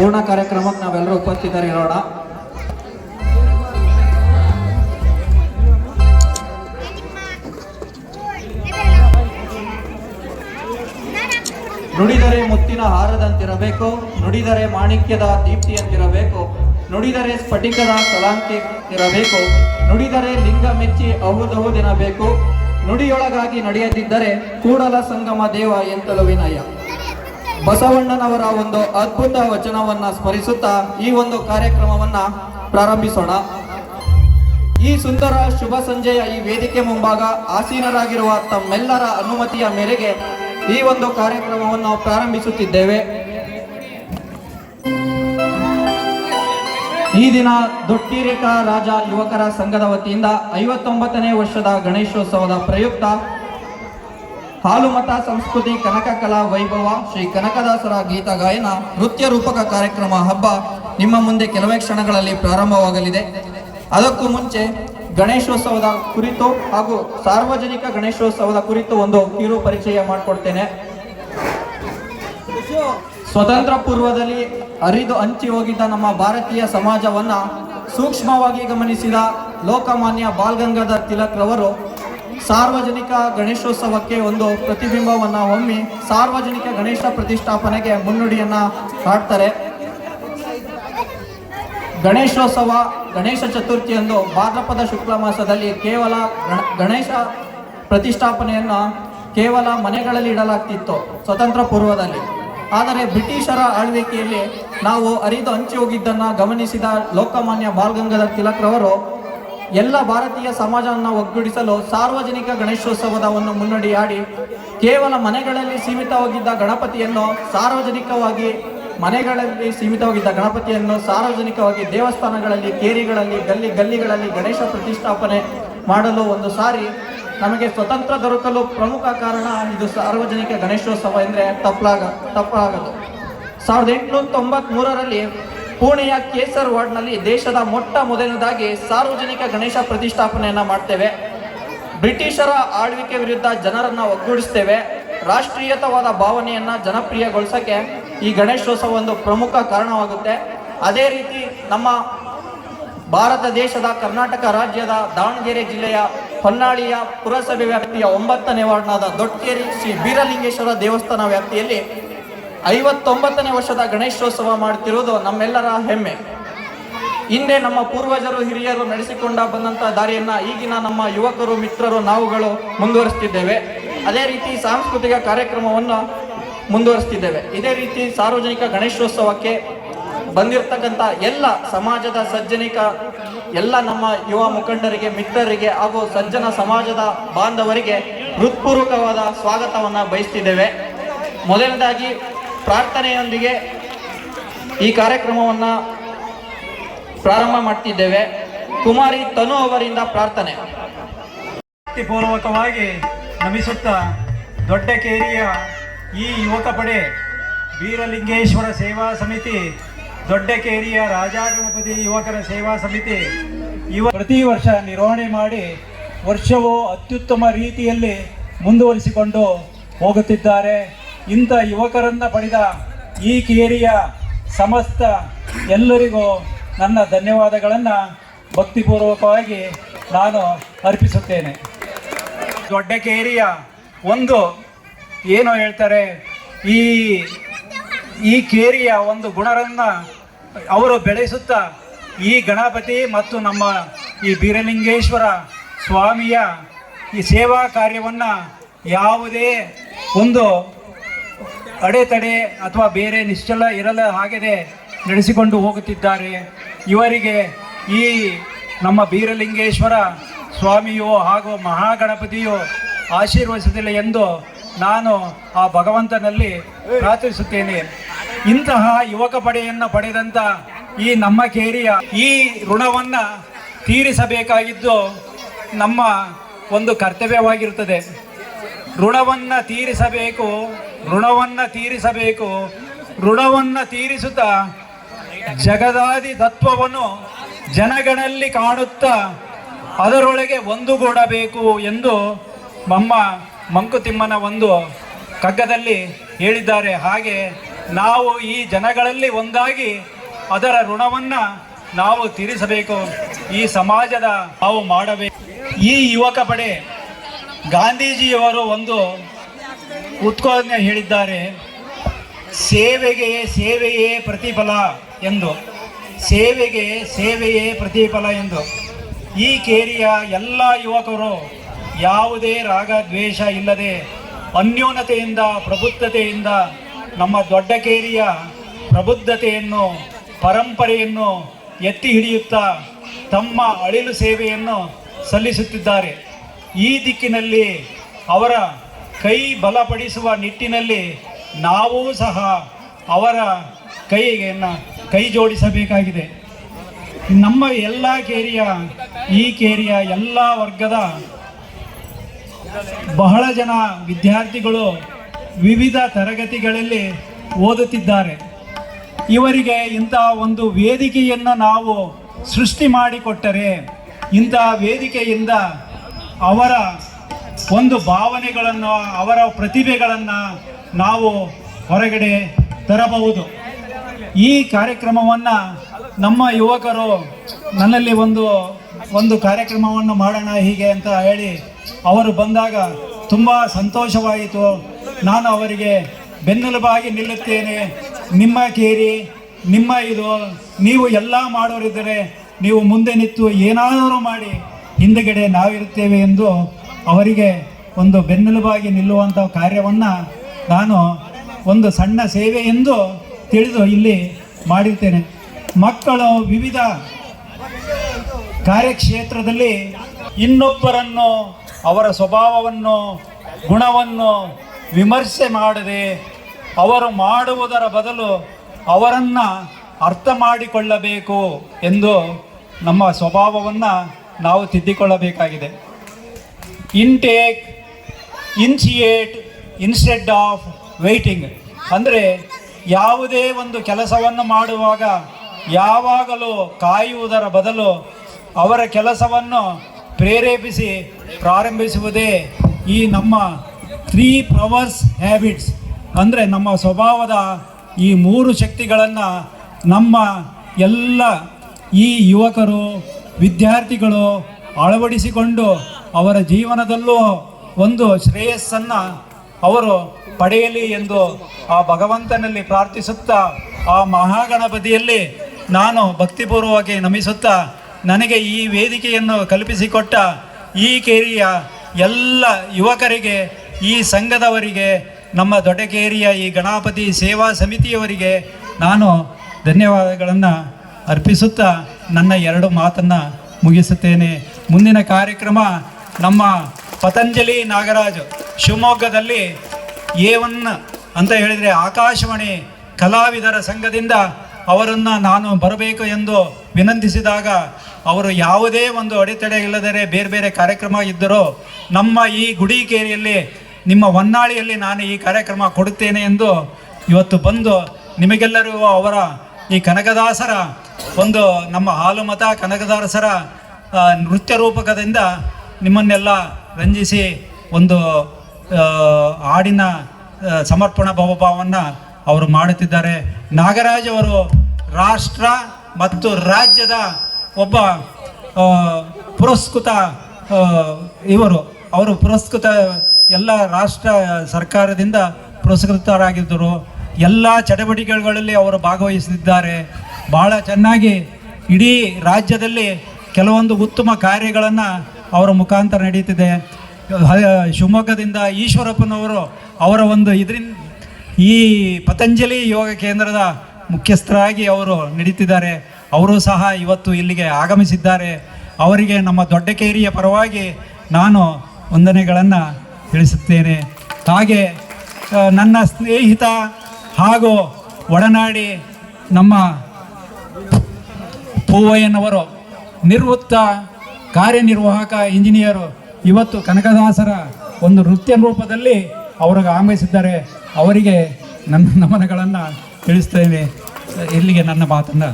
ಪೂರ್ಣ ಕಾರ್ಯಕ್ರಮಕ್ಕೆ ನಾವೆಲ್ಲರೂ ಉಪಸ್ಥಿತರಿರೋಣ. ನುಡಿದರೆ ಮುತ್ತಿನ ಹಾರದಂತಿರಬೇಕು, ನುಡಿದರೆ ಮಾಣಿಕ್ಯದ ದೀಪ್ತಿಯಂತಿರಬೇಕು, ನುಡಿದರೆ ಸ್ಫಟಿಕದ ಸಲಾಂಕಿರಬೇಕು ನುಡಿದರೆ ಲಿಂಗ ಮೆಚ್ಚಿ ಅಹುದಹುದೆನಬೇಕು ನುಡಿಯೊಳಗಾಗಿ ನಡೆಯದಿದ್ದರೆ ಕೂಡಲ ಸಂಗಮ ದೇವ ಎಂತಲು ವಿನಯ. ಬಸವಣ್ಣನವರ ಒಂದು ಅದ್ಭುತ ವಚನವನ್ನ ಸ್ಮರಿಸುತ್ತಾ ಈ ಒಂದು ಕಾರ್ಯಕ್ರಮವನ್ನ ಪ್ರಾರಂಭಿಸೋಣ. ಈ ಸುಂದರ ಶುಭ ಸಂಜೆಯ ಈ ವೇದಿಕೆ ಮುಂಭಾಗ ಆಸೀನರಾಗಿರುವ ತಮ್ಮೆಲ್ಲರ ಅನುಮತಿಯ ಮೇರೆಗೆ ಈ ಒಂದು ಕಾರ್ಯಕ್ರಮವನ್ನು ಪ್ರಾರಂಭಿಸುತ್ತಿದ್ದೇವೆ. ಈ ದಿನ ದೊಟ್ಟಿರೇಖಾ ರಾಜ ಯುವಕರ ಸಂಘದ ವತಿಯಿಂದ ಐವತ್ತೊಂಬತ್ತನೇ ವರ್ಷದ ಗಣೇಶೋತ್ಸವದ ಪ್ರಯುಕ್ತ ಹಾಲುಮತ ಸಂಸ್ಕೃತಿ ಕನಕ ಕಲಾ ವೈಭವ ಶ್ರೀ ಕನಕದಾಸರ ಗೀತ ಗಾಯನ ನೃತ್ಯ ರೂಪಕ ಕಾರ್ಯಕ್ರಮ ಹಬ್ಬ ನಿಮ್ಮ ಮುಂದೆ ಕೆಲವೇ ಕ್ಷಣಗಳಲ್ಲಿ ಪ್ರಾರಂಭವಾಗಲಿದೆ. ಅದಕ್ಕೂ ಮುಂಚೆ ಗಣೇಶೋತ್ಸವದ ಕುರಿತು ಹಾಗೂ ಸಾರ್ವಜನಿಕ ಗಣೇಶೋತ್ಸವದ ಕುರಿತು ಒಂದು ಕಿರು ಪರಿಚಯ ಮಾಡಿಕೊಡ್ತೇನೆ. ಸ್ವತಂತ್ರ ಪೂರ್ವದಲ್ಲಿ ಅರಿದು ಹಂಚಿ ಹೋಗಿದ್ದ ನಮ್ಮ ಭಾರತೀಯ ಸಮಾಜವನ್ನ ಸೂಕ್ಷ್ಮವಾಗಿ ಗಮನಿಸಿದ ಲೋಕಮಾನ್ಯ ಬಾಲ್ ಗಂಗಾಧರ್ ತಿಲಕ್ ರವರು ಸಾರ್ವಜನಿಕ ಗಣೇಶೋತ್ಸವಕ್ಕೆ ಒಂದು ಪ್ರತಿಬಿಂಬವನ್ನ ಹೊಮ್ಮಿ ಸಾರ್ವಜನಿಕ ಗಣೇಶ ಪ್ರತಿಷ್ಠಾಪನೆಗೆ ಮುನ್ನುಡಿಯನ್ನು ಹಾಡ್ತಾರೆ. ಗಣೇಶೋತ್ಸವ ಗಣೇಶ ಚತುರ್ಥಿಯಂದು ಭಾದ್ರಪದ ಶುಕ್ಲ ಮಾಸದಲ್ಲಿ ಕೇವಲ ಗಣ- ಗಣೇಶ ಪ್ರತಿಷ್ಠಾಪನೆಯನ್ನು ಕೇವಲ ಮನೆಗಳಲ್ಲಿ ಇಡಲಾಗ್ತಿತ್ತು ಸ್ವತಂತ್ರ ಪೂರ್ವದಲ್ಲಿ. ಆದರೆ ಬ್ರಿಟಿಷರ ಆಳ್ವಿಕೆಯಲ್ಲಿ ನಾವು ಅರಿದು ಹಂಚಿ ಹೋಗಿದ್ದನ್ನು ಗಮನಿಸಿದ ಲೋಕಮಾನ್ಯ ಬಾಲ್ ಗಂಗಾಧರ್ ತಿಲಕ್ರವರು ಎಲ್ಲ ಭಾರತೀಯ ಸಮಾಜವನ್ನು ಒಗ್ಗೂಡಿಸಲು ಸಾರ್ವಜನಿಕ ಗಣೇಶೋತ್ಸವದ ಒಂದು ಮುನ್ನಡೆಯಾಡಿ ಕೇವಲ ಮನೆಗಳಲ್ಲಿ ಸೀಮಿತವಾಗಿದ್ದ ಗಣಪತಿಯನ್ನು ಸಾರ್ವಜನಿಕವಾಗಿ ಮನೆಗಳಲ್ಲಿ ಸೀಮಿತವಾಗಿದ್ದ ಗಣಪತಿಯನ್ನು ಸಾರ್ವಜನಿಕವಾಗಿ ದೇವಸ್ಥಾನಗಳಲ್ಲಿ, ಕೇರಿಗಳಲ್ಲಿ, ಗಲ್ಲಿ ಗಲ್ಲಿಗಳಲ್ಲಿ ಗಣೇಶ ಪ್ರತಿಷ್ಠಾಪನೆ ಮಾಡಲು ಒಂದು ಸಾರಿ ನಮಗೆ ಸ್ವತಂತ್ರ ದೊರಕಲು ಪ್ರಮುಖ ಕಾರಣ ಇದು ಸಾರ್ವಜನಿಕ ಗಣೇಶೋತ್ಸವ ಎಂದರೆ ತಪ್ಪಲಾಗ ತಪ್ಪಾಗದು ಸಾವಿರದ ಎಂಟುನೂರ ತೊಂಬತ್ಮೂರರಲ್ಲಿ ಪುಣೆಯ ಕೇಸರ್ ವಾರ್ಡ್ನಲ್ಲಿ ದೇಶದ ಮೊಟ್ಟ ಮೊದಲನೇದಾಗಿ ಸಾರ್ವಜನಿಕ ಗಣೇಶ ಪ್ರತಿಷ್ಠಾಪನೆಯನ್ನ ಮಾಡ್ತೇವೆ. ಬ್ರಿಟಿಷರ ಆಳ್ವಿಕೆ ವಿರುದ್ಧ ಜನರನ್ನು ಒಗ್ಗೂಡಿಸ್ತೇವೆ. ರಾಷ್ಟ್ರೀಯತವಾದ ಭಾವನೆಯನ್ನ ಜನಪ್ರಿಯಗೊಳಿಸಕ್ಕೆ ಈ ಗಣೇಶೋತ್ಸವ ಒಂದು ಪ್ರಮುಖ ಕಾರಣವಾಗುತ್ತೆ. ಅದೇ ರೀತಿ ನಮ್ಮ ಭಾರತ ದೇಶದ ಕರ್ನಾಟಕ ರಾಜ್ಯದ ದಾವಣಗೆರೆ ಜಿಲ್ಲೆಯ ಹೊನ್ನಾಳಿಯ ಪುರಸಭೆ ವ್ಯಾಪ್ತಿಯ ಒಂಬತ್ತನೇ ವಾರ್ಡ್ನಾದ ದೊಡ್ಡೇರಿ ಶ್ರೀ ಬೀರಲಿಂಗೇಶ್ವರ ದೇವಸ್ಥಾನ ವ್ಯಾಪ್ತಿಯಲ್ಲಿ ಐವತ್ತೊಂಬತ್ತನೇ ವರ್ಷದ ಗಣೇಶೋತ್ಸವ ಮಾಡ್ತಿರೋದು ನಮ್ಮೆಲ್ಲರ ಹೆಮ್ಮೆ. ಹಿಂದೆ ನಮ್ಮ ಪೂರ್ವಜರು, ಹಿರಿಯರು ನಡೆಸಿಕೊಂಡ ಬಂದಂಥ ದಾರಿಯನ್ನ ಈಗಿನ ನಮ್ಮ ಯುವಕರು, ಮಿತ್ರರು, ನಾವುಗಳು ಮುಂದುವರಿಸ್ತಿದ್ದೇವೆ. ಅದೇ ರೀತಿ ಸಾಂಸ್ಕೃತಿಕ ಕಾರ್ಯಕ್ರಮವನ್ನು ಮುಂದುವರಿಸ್ತಿದ್ದೇವೆ. ಇದೇ ರೀತಿ ಸಾರ್ವಜನಿಕ ಗಣೇಶೋತ್ಸವಕ್ಕೆ ಬಂದಿರತಕ್ಕಂಥ ಎಲ್ಲ ಸಮಾಜದ ಸಜ್ಜನಿಕ, ಎಲ್ಲ ನಮ್ಮ ಯುವ ಮುಖಂಡರಿಗೆ, ಮಿತ್ರರಿಗೆ ಹಾಗೂ ಸಜ್ಜನ ಸಮಾಜದ ಬಾಂಧವರಿಗೆ ಹೃತ್ಪೂರ್ವಕವಾದ ಸ್ವಾಗತವನ್ನು ಬಯಸ್ತಿದ್ದೇವೆ. ಮೊದಲನೇದಾಗಿ ಪ್ರಾರ್ಥನೆಯೊಂದಿಗೆ ಈ ಕಾರ್ಯಕ್ರಮವನ್ನು ಪ್ರಾರಂಭ ಮಾಡ್ತಿದ್ದೇವೆ. ಕುಮಾರಿ ತನು ಅವರಿಂದ ಪ್ರಾರ್ಥನೆ. ಭಕ್ತಿಪೂರ್ವಕವಾಗಿ ನಮಿಸುತ್ತಾ ದೊಡ್ಡಕೇರಿಯ ಈ ಯುವಕ ಪಡೆ ವೀರಲಿಂಗೇಶ್ವರ ಸೇವಾ ಸಮಿತಿ ದೊಡ್ಡಕೇರಿಯ ರಾಜಾಗಣಪತಿ ಯುವಕರ ಸೇವಾ ಸಮಿತಿ ಇವ ಪ್ರತಿ ವರ್ಷ ನಿರ್ವಹಣೆ ಮಾಡಿ ವರ್ಷವೂ ಅತ್ಯುತ್ತಮ ರೀತಿಯಲ್ಲಿ ಮುಂದುವರಿಸಿಕೊಂಡು ಹೋಗುತ್ತಿದ್ದಾರೆ. ಇಂಥ ಯುವಕರನ್ನು ಪಡೆದ ಈ ಕೇರಿಯ ಸಮಸ್ತ ಎಲ್ಲರಿಗೂ ನನ್ನ ಧನ್ಯವಾದಗಳನ್ನು ಭಕ್ತಿಪೂರ್ವಕವಾಗಿ ನಾನು ಅರ್ಪಿಸುತ್ತೇನೆ. ದೊಡ್ಡ ಕೇರಿಯ ಒಂದು ಏನು ಹೇಳ್ತಾರೆ, ಈ ಈ ಕೇರಿಯ ಒಂದು ಗುಣರನ್ನು ಅವರು ಬೆಳೆಸುತ್ತಾ ಈ ಗಣಪತಿ ಮತ್ತು ನಮ್ಮ ಈ ಬೀರಲಿಂಗೇಶ್ವರ ಸ್ವಾಮಿಯ ಈ ಸೇವಾ ಕಾರ್ಯವನ್ನು ಯಾವುದೇ ಒಂದು ಅಡೆತಡೆ ಅಥವಾ ಬೇರೆ ನಿಶ್ಚಲ ಇರಲ ಹಾಗೆಯೇ ನಡೆಸಿಕೊಂಡು ಹೋಗುತ್ತಿದ್ದಾರೆ. ಇವರಿಗೆ ಈ ನಮ್ಮ ಬೀರಲಿಂಗೇಶ್ವರ ಸ್ವಾಮಿಯು ಹಾಗೂ ಮಹಾಗಣಪತಿಯು ಆಶೀರ್ವದಿಸಲಿಲ್ಲ ಎಂದು ನಾನು ಆ ಭಗವಂತನಲ್ಲಿ ಪ್ರಾರ್ಥಿಸುತ್ತೇನೆ. ಇಂತಹ ಯುವಕ ಪಡೆಯನ್ನು ಪಡೆದಂಥ ಈ ನಮ್ಮ ಕೇರಿಯ ಈ ಋಣವನ್ನು ತೀರಿಸಬೇಕಾಗಿದ್ದು ನಮ್ಮ ಒಂದು ಕರ್ತವ್ಯವಾಗಿರುತ್ತದೆ. ಋಣವನ್ನು ತೀರಿಸಬೇಕು ಋಣವನ್ನು ತೀರಿಸಬೇಕು. ಋಣವನ್ನು ತೀರಿಸುತ್ತಾ ಜಗದಾದಿ ತತ್ವವನ್ನು ಜನಗಳಲ್ಲಿ ಕಾಣುತ್ತಾ ಅದರೊಳಗೆ ಒಂದುಗೂಡಬೇಕು ಎಂದು ನಮ್ಮ ಮಂಕುತಿಮ್ಮನ ಒಂದು ಕಗ್ಗದಲ್ಲಿ ಹೇಳಿದ್ದಾರೆ. ಹಾಗೆ ನಾವು ಈ ಜನಗಳಲ್ಲಿ ಒಂದಾಗಿ ಅದರ ಋಣವನ್ನು ನಾವು ತೀರಿಸಬೇಕು. ಈ ಸಮಾಜದ ನಾವು ಮಾಡಬೇಕು. ಈ ಯುವಕ ಪಡೆ ಗಾಂಧೀಜಿಯವರು ಒಂದು ಉತ್ಕೋದನೆ ಹೇಳಿದ್ದಾರೆ. ಸೇವೆಗೆ ಸೇವೆಯೇ ಪ್ರತಿಫಲ ಎಂದು. ಸೇವೆಗೆ ಸೇವೆಯೇ ಪ್ರತಿಫಲ ಎಂದು. ಈ ಕೇರಿಯ ಎಲ್ಲ ಯುವಕರು ಯಾವುದೇ ರಾಗ ದ್ವೇಷ ಇಲ್ಲದೆ ಅನ್ಯೂನತೆಯಿಂದ ಪ್ರಬುದ್ಧತೆಯಿಂದ ನಮ್ಮ ದೊಡ್ಡ ಕೇರಿಯ ಪ್ರಬುದ್ಧತೆಯನ್ನು, ಪರಂಪರೆಯನ್ನು ಎತ್ತಿ ಹಿಡಿಯುತ್ತಾ ತಮ್ಮ ಅಳಿಲು ಸೇವೆಯನ್ನು ಸಲ್ಲಿಸುತ್ತಿದ್ದಾರೆ. ಈ ದಿಕ್ಕಿನಲ್ಲಿ ಅವರ ಕೈ ಬಲಪಡಿಸುವ ನಿಟ್ಟಿನಲ್ಲಿ ನಾವೂ ಸಹ ಅವರ ಕೈಯನ್ನು ಕೈ ಜೋಡಿಸಬೇಕಾಗಿದೆ. ನಮ್ಮ ಎಲ್ಲ ಕೇರಿಯ, ಈ ಕೇರಿಯ ಎಲ್ಲ ವರ್ಗದ ಬಹಳ ಜನ ವಿದ್ಯಾರ್ಥಿಗಳು ವಿವಿಧ ತರಗತಿಗಳಲ್ಲಿ ಓದುತ್ತಿದ್ದಾರೆ. ಇವರಿಗೆ ಇಂಥ ಒಂದು ವೇದಿಕೆಯನ್ನು ನಾವು ಸೃಷ್ಟಿ ಮಾಡಿಕೊಟ್ಟರೆ ಇಂಥ ವೇದಿಕೆಯಿಂದ ಅವರ ಒಂದು ಭಾವನೆಗಳನ್ನು, ಅವರ ಪ್ರತಿಭೆಗಳನ್ನು ನಾವು ಹೊರಗಡೆ ತರಬಹುದು. ಈ ಕಾರ್ಯಕ್ರಮವನ್ನು ನಮ್ಮ ಯುವಕರು ನನ್ನಲ್ಲಿ ಒಂದು ಒಂದು ಕಾರ್ಯಕ್ರಮವನ್ನು ಮಾಡೋಣ ಹೀಗೆ ಅಂತ ಹೇಳಿ ಅವರು ಬಂದಾಗ ತುಂಬ ಸಂತೋಷವಾಯಿತು. ನಾನು ಅವರಿಗೆ ಬೆನ್ನೆಲುಬಾಗಿ ನಿಲ್ಲುತ್ತೇನೆ. ನಿಮ್ಮ ಕೇರಿ, ನಿಮ್ಮ ಇದು, ನೀವು ಎಲ್ಲ ಮಾಡೋರಿದ್ದರೆ ನೀವು ಮುಂದೆ ನಿಂತು ಏನಾದರೂ ಮಾಡಿ ಹಿಂದುಗಡೆ ನಾವಿರುತ್ತೇವೆ ಎಂದು ಅವರಿಗೆ ಒಂದು ಬೆನ್ನೆಲುಬಾಗಿ ನಿಲ್ಲುವಂಥ ಕಾರ್ಯವನ್ನು ನಾನು ಒಂದು ಸಣ್ಣ ಸೇವೆ ಎಂದು ತಿಳಿದು ಇಲ್ಲಿ ಮಾಡಿರ್ತೇನೆ. ಮಕ್ಕಳು ವಿವಿಧ ಕಾರ್ಯಕ್ಷೇತ್ರದಲ್ಲಿ ಇನ್ನೊಬ್ಬರನ್ನು, ಅವರ ಸ್ವಭಾವವನ್ನು, ಗುಣವನ್ನು ವಿಮರ್ಶೆ ಮಾಡದೆ ಅವರು ಮಾಡುವುದರ ಬದಲು ಅವರನ್ನು ಅರ್ಥ ಮಾಡಿಕೊಳ್ಳಬೇಕು ಎಂದು ನಮ್ಮ ಸ್ವಭಾವವನ್ನು ನಾವು ತಿದ್ದಿಕೊಳ್ಳಬೇಕಾಗಿದೆ. Intake initiate instead of waiting ಅಂದರೆ ಯಾವುದೇ ಒಂದು ಕೆಲಸವನ್ನು ಮಾಡುವಾಗ ಯಾವಾಗಲೂ ಕಾಯುವುದರ ಬದಲು ಅವರ ಕೆಲಸವನ್ನು ಪ್ರೇರೇಪಿಸಿ ಪ್ರಾರಂಭಿಸುವುದೇ ಈ ನಮ್ಮ ತ್ರೀ ಪ್ರವರ್ಸ್ ಹ್ಯಾಬಿಟ್ಸ್ ಅಂದರೆ ನಮ್ಮ ಸ್ವಭಾವದ ಈ ಮೂರು ಶಕ್ತಿಗಳನ್ನು ನಮ್ಮ ಎಲ್ಲ ಈ ಯುವಕರು, ವಿದ್ಯಾರ್ಥಿಗಳು ಅಳವಡಿಸಿಕೊಂಡು ಅವರ ಜೀವನದಲ್ಲೂ ಒಂದು ಶ್ರೇಯಸ್ಸನ್ನು ಅವರು ಪಡೆಯಲಿ ಎಂದು ಆ ಭಗವಂತನಲ್ಲಿ ಪ್ರಾರ್ಥಿಸುತ್ತಾ ಆ ಮಹಾಗಣಪತಿಯಲ್ಲಿ ನಾನು ಭಕ್ತಿಪೂರ್ವವಾಗಿ ನಮಿಸುತ್ತಾ ನನಗೆ ಈ ವೇದಿಕೆಯನ್ನು ಕಲ್ಪಿಸಿಕೊಟ್ಟ ಈ ಕೇರಿಯ ಎಲ್ಲ ಯುವಕರಿಗೆ, ಈ ಸಂಘದವರಿಗೆ, ನಮ್ಮ ದೊಡ್ಡಕೇರಿಯ ಈ ಗಣಪತಿ ಸೇವಾ ಸಮಿತಿಯವರಿಗೆ ನಾನು ಧನ್ಯವಾದಗಳನ್ನು ಅರ್ಪಿಸುತ್ತಾ ನನ್ನ ಎರಡು ಮಾತನ್ನು ಮುಗಿಸುತ್ತೇನೆ. ಮುಂದಿನ ಕಾರ್ಯಕ್ರಮ ನಮ್ಮ ಪತಂಜಲಿ ನಾಗರಾಜ್ ಶಿವಮೊಗ್ಗದಲ್ಲಿ ಎ ಒನ್ ಅಂತ ಹೇಳಿದರೆ ಆಕಾಶವಾಣಿ ಕಲಾವಿದರ ಸಂಘದಿಂದ ಅವರನ್ನು ನಾನು ಬರಬೇಕು ಎಂದು ವಿನಂತಿಸಿದಾಗ ಅವರು ಯಾವುದೇ ಒಂದು ಅಡೆತಡೆ ಇಲ್ಲದರೆ ಬೇರೆ ಬೇರೆ ಕಾರ್ಯಕ್ರಮ ಇದ್ದರೂ ನಮ್ಮ ಈ ಗುಡಿಕೇರಿಯಲ್ಲಿ, ನಿಮ್ಮ ಹೊನ್ನಾಳಿಯಲ್ಲಿ ನಾನು ಈ ಕಾರ್ಯಕ್ರಮ ಕೊಡುತ್ತೇನೆ ಎಂದು ಇವತ್ತು ಬಂದು ನಿಮಗೆಲ್ಲರಿಗೂ ಅವರ ಈ ಕನಕದಾಸರ ಒಂದು ನಮ್ಮ ಹಾಲುಮತ ಕನಕದಾಸರ ನೃತ್ಯ ರೂಪಕದಿಂದ ನಿಮ್ಮನ್ನೆಲ್ಲ ರಂಜಿಸಿ ಒಂದು ಹಾಡಿನ ಸಮರ್ಪಣಾ ಭಾವಭಾವವನ್ನು ಅವರು ಮಾಡುತ್ತಿದ್ದಾರೆ. ನಾಗರಾಜ್ ಅವರು ರಾಷ್ಟ್ರ ಮತ್ತು ರಾಜ್ಯದ ಒಬ್ಬ ಪುರಸ್ಕೃತ ಇವರು. ಅವರು ಪುರಸ್ಕೃತ, ಎಲ್ಲ ರಾಷ್ಟ್ರ ಸರ್ಕಾರದಿಂದ ಪುರಸ್ಕೃತರಾಗಿದ್ದರು. ಎಲ್ಲ ಚಟುವಟಿಕೆಗಳಲ್ಲಿ ಅವರು ಭಾಗವಹಿಸುತ್ತಿದ್ದಾರೆ ಭಾಳ ಚೆನ್ನಾಗಿ ಇಡೀ ರಾಜ್ಯದಲ್ಲಿ ಕೆಲವೊಂದು ಉತ್ತಮ ಕಾರ್ಯಗಳನ್ನು ಅವರ ಮುಖಾಂತರ ನಡೀತಿದೆ ಶಿವಮೊಗ್ಗದಿಂದ ಈಶ್ವರಪ್ಪನವರು ಅವರ ಒಂದು ಇದರಿಂದ ಈ ಪತಂಜಲಿ ಯೋಗ ಕೇಂದ್ರದ ಮುಖ್ಯಸ್ಥರಾಗಿ ಅವರು ನಡೀತಿದ್ದಾರೆ. ಅವರು ಸಹ ಇವತ್ತು ಇಲ್ಲಿಗೆ ಆಗಮಿಸಿದ್ದಾರೆ. ಅವರಿಗೆ ನಮ್ಮ ದೊಡ್ಡಕೇರಿಯ ಪರವಾಗಿ ನಾನು ವಂದನೆಗಳನ್ನು ತಿಳಿಸುತ್ತೇನೆ. ಹಾಗೆ ನನ್ನ ಸ್ನೇಹಿತ ಹಾಗೂ ಒಡನಾಡಿ ನಮ್ಮ ಪೂವಯ್ಯನವರು ನಿವೃತ್ತ ಕಾರ್ಯನಿರ್ವಾಹಕ ಇಂಜಿನಿಯರು ಇವತ್ತು ಕನಕದಾಸರ ಒಂದು ನೃತ್ಯ ರೂಪದಲ್ಲಿ ಅವ್ರಿಗೆ ಆಗಮಿಸಿದ್ದಾರೆ. ಅವರಿಗೆ ನನ್ನ ನಮನಗಳನ್ನು ತಿಳಿಸ್ತೇನೆ. ಇಲ್ಲಿಗೆ ನನ್ನ ಮಾತನ್ನು